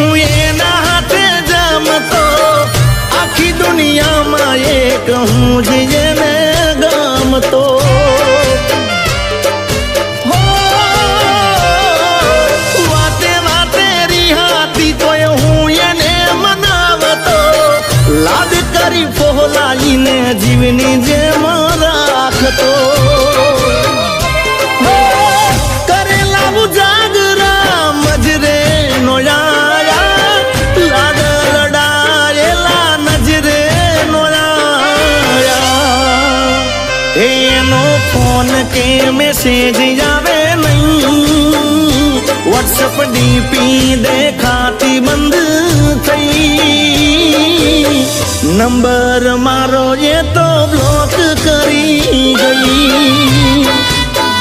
હું એના હાથે જમતો, આખી દુનિયામાં એક હું જ એને ગમતો. લાડ કરી ફોલાઈને જીવની જેમ રાખતો. એનો ફોન કે મેસેજ આવે નહીં? વોટ્સઅપ ડીપી દેખાતી બંધ થઈ. નંબર મારો એ તો બ્લોક